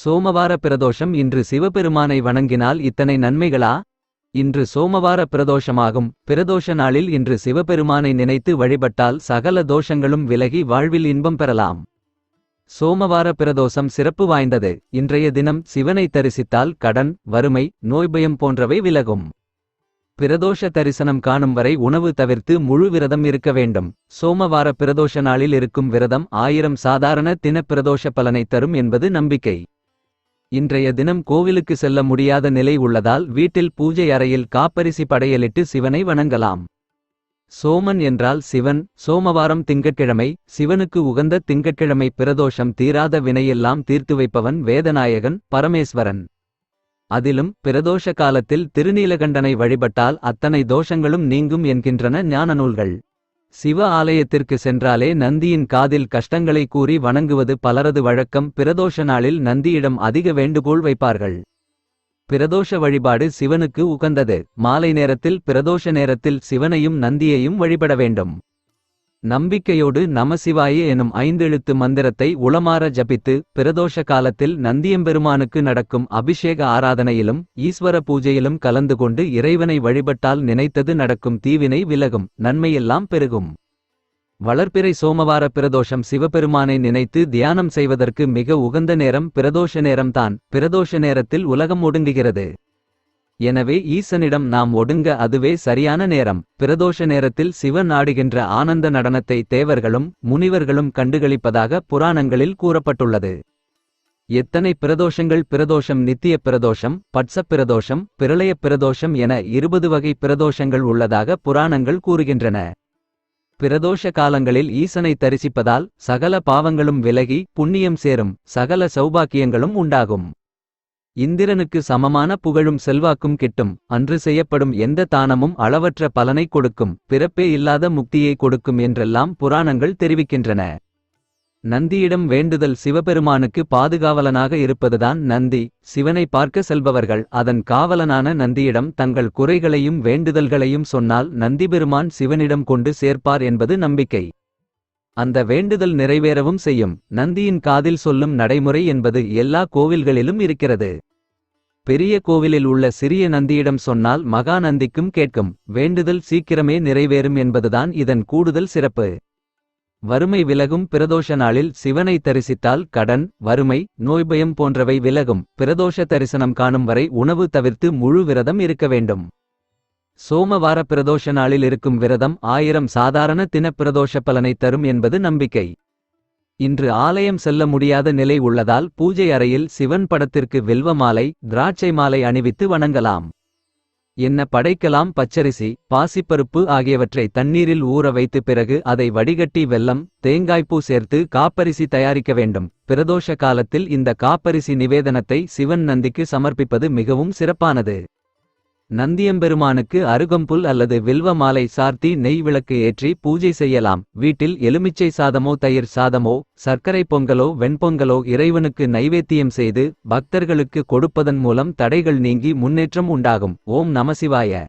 சோமவார பிரதோஷம் இன்று சிவபெருமானை வணங்கினால் இத்தனை நன்மைகளா? இன்று சோமவார பிரதோஷமாகும். பிரதோஷ நாளில் இன்று சிவபெருமானை நினைத்து வழிபட்டால் சகல தோஷங்களும் விலகி வாழ்வில் இன்பம் பெறலாம். சோமவார பிரதோஷம் சிறப்பு வாய்ந்தது. இன்றைய தினம் சிவனை தரிசித்தால் கடன் வறுமை நோய்பயம் போன்றவை விலகும். பிரதோஷ தரிசனம் காணும் வரை உணவு தவிர்த்து முழு விரதம் இருக்க வேண்டும். சோமவார பிரதோஷ நாளில் இருக்கும் விரதம் ஆயிரம் சாதாரண தின பிரதோஷ பலனை தரும் என்பது நம்பிக்கை. இன்றைய தினம் கோவிலுக்கு செல்ல முடியாத நிலை உள்ளதால் வீட்டில் பூஜை அறையில் காப்பரிசி படையலிட்டு சிவனை வணங்கலாம். சோமன் என்றால் சிவன் சோமவாரம் திங்கட்கிழமை சிவனுக்கு உகந்த திங்கட்கிழமை பிரதோஷம் தீராத வினையெல்லாம் தீர்த்து வைப்பவன் வேதநாயகன் பரமேஸ்வரன். அதிலும் பிரதோஷ காலத்தில் திருநீலகண்டனை வழிபட்டால் அத்தனை தோஷங்களும் நீங்கும் என்கின்றன ஞான நூல்கள் சிவ ஆலயத்திற்கு சென்றாலே நந்தியின் காதில் கஷ்டங்களை கூறி வணங்குவது பலரது வழக்கம். பிரதோஷ நாளில் நந்தியிடம் அதிக வேண்டுகோள் வைப்பார்கள். பிரதோஷ வழிபாடு சிவனுக்கு உகந்தது. மாலை நேரத்தில் பிரதோஷ நேரத்தில் சிவனையும் நந்தியையும் வழிபட வேண்டும். நம்பிக்கையோடு நமசிவாய எனும் ஐந்தெழுத்து மந்திரத்தை உளமாற ஜபித்து பிரதோஷ காலத்தில் நந்தியம்பெருமானுக்கு நடக்கும் அபிஷேக ஆராதனையிலும் ஈஸ்வர பூஜையிலும் கலந்து கொண்டு இறைவனை வழிபட்டால் நினைத்தது நடக்கும் தீவினை விலகும் நன்மையெல்லாம் பெருகும். வளர்ப்பிறை சோமவார பிரதோஷம் சிவபெருமானை நினைத்து தியானம் செய்வதற்கு மிக உகந்த நேரம் பிரதோஷ நேரம்தான் பிரதோஷ நேரத்தில் உலகம் ஒடுங்குகிறது. எனவே ஈசனிடம் நாம் ஒடுங்க அதுவே சரியான நேரம். பிரதோஷ நேரத்தில் சிவன் ஆடுகின்ற ஆனந்த நடனத்தை தேவர்களும் முனிவர்களும் கண்டுகளிப்பதாக புராணங்களில் கூறப்பட்டுள்ளது. எத்தனை பிரதோஷங்கள் பிரதோஷம் நித்திய பிரதோஷம் பட்ச பிரதோஷம் பிரளய பிரதோஷம் என இருபது வகை பிரதோஷங்கள் உள்ளதாக புராணங்கள் கூறுகின்றன. பிரதோஷ காலங்களில் ஈசனை தரிசிப்பதால் சகல பாவங்களும் விலகி புண்ணியம் சேரும் சகல சௌபாக்கியங்களும் உண்டாகும். இந்திரனுக்கு சமமான புகழும் செல்வாக்கும் கிட்டும் அன்று செய்யப்படும் எந்த தானமும் அளவற்ற பலனை கொடுக்கும் பிறப்பே இல்லாத முக்தியை கொடுக்கும் என்றெல்லாம் புராணங்கள் தெரிவிக்கின்றன. நந்தியிடம் வேண்டுதல் சிவபெருமானுக்கு பாதுகாவலனாக இருப்பதுதான் நந்தி சிவனை பார்க்க செல்பவர்கள் அதன் காவலனான நந்தியிடம் தங்கள் குறைகளையும் வேண்டுதல்களையும் சொன்னால் நந்திபெருமான் சிவனிடம் கொண்டு சேர்ப்பார் என்பது நம்பிக்கை. அந்த வேண்டுதல் நிறைவேறவும் செய்யும். நந்தியின் காதில் சொல்லும் நடைமுறை என்பது எல்லா கோவில்களிலும் இருக்கிறது. பெரிய கோவிலில் உள்ள சிறிய நந்தியிடம் சொன்னால் மகா நந்திக்கும் கேட்கும். வேண்டுதல் சீக்கிரமே நிறைவேறும் என்பதுதான் இதன் கூடுதல் சிறப்பு. வறுமை விலகும் பிரதோஷ நாளில் சிவனை தரிசித்தால் கடன் வறுமை நோய்பயம் போன்றவை விலகும். பிரதோஷ தரிசனம் காணும் வரை உணவு தவிர்த்து முழு விரதம் இருக்க வேண்டும். சோமவார பிரதோஷ நாளில் இருக்கும் விரதம் ஆயிரம் சாதாரண தின பிரதோஷ பலனை தரும் என்பது நம்பிக்கை. இன்று ஆலயம் செல்ல முடியாத நிலை உள்ளதால் பூஜை அறையில் சிவன் படத்திற்கு வெல்வ மாலை திராட்சை மாலை அணிவித்து வணங்கலாம். என்ன படைக்கலாம் பச்சரிசி பாசிப்பருப்பு ஆகியவற்றை தண்ணீரில் ஊற வைத்து பிறகு அதை வடிகட்டி வெல்லம் தேங்காய்ப்பூ சேர்த்து காப்பரிசி தயாரிக்க வேண்டும். பிரதோஷ காலத்தில் இந்த காப்பரிசி நிவேதனத்தை சிவன் நந்திக்கு சமர்ப்பிப்பது மிகவும் சிறப்பானது. நந்தியம்பெருமானுக்கு அருகம்புல் அல்லது வில்வ மாலை சார்த்தி நெய் விளக்கு ஏற்றி பூஜை செய்யலாம். வீட்டில் எலுமிச்சை சாதமோ தயிர் சாதமோ சர்க்கரை பொங்கலோ வெண்பொங்கலோ இறைவனுக்கு நைவேத்தியம் செய்து பக்தர்களுக்கு கொடுப்பதன் மூலம் தடைகள் நீங்கி முன்னேற்றம் உண்டாகும். ஓம் நமசிவாய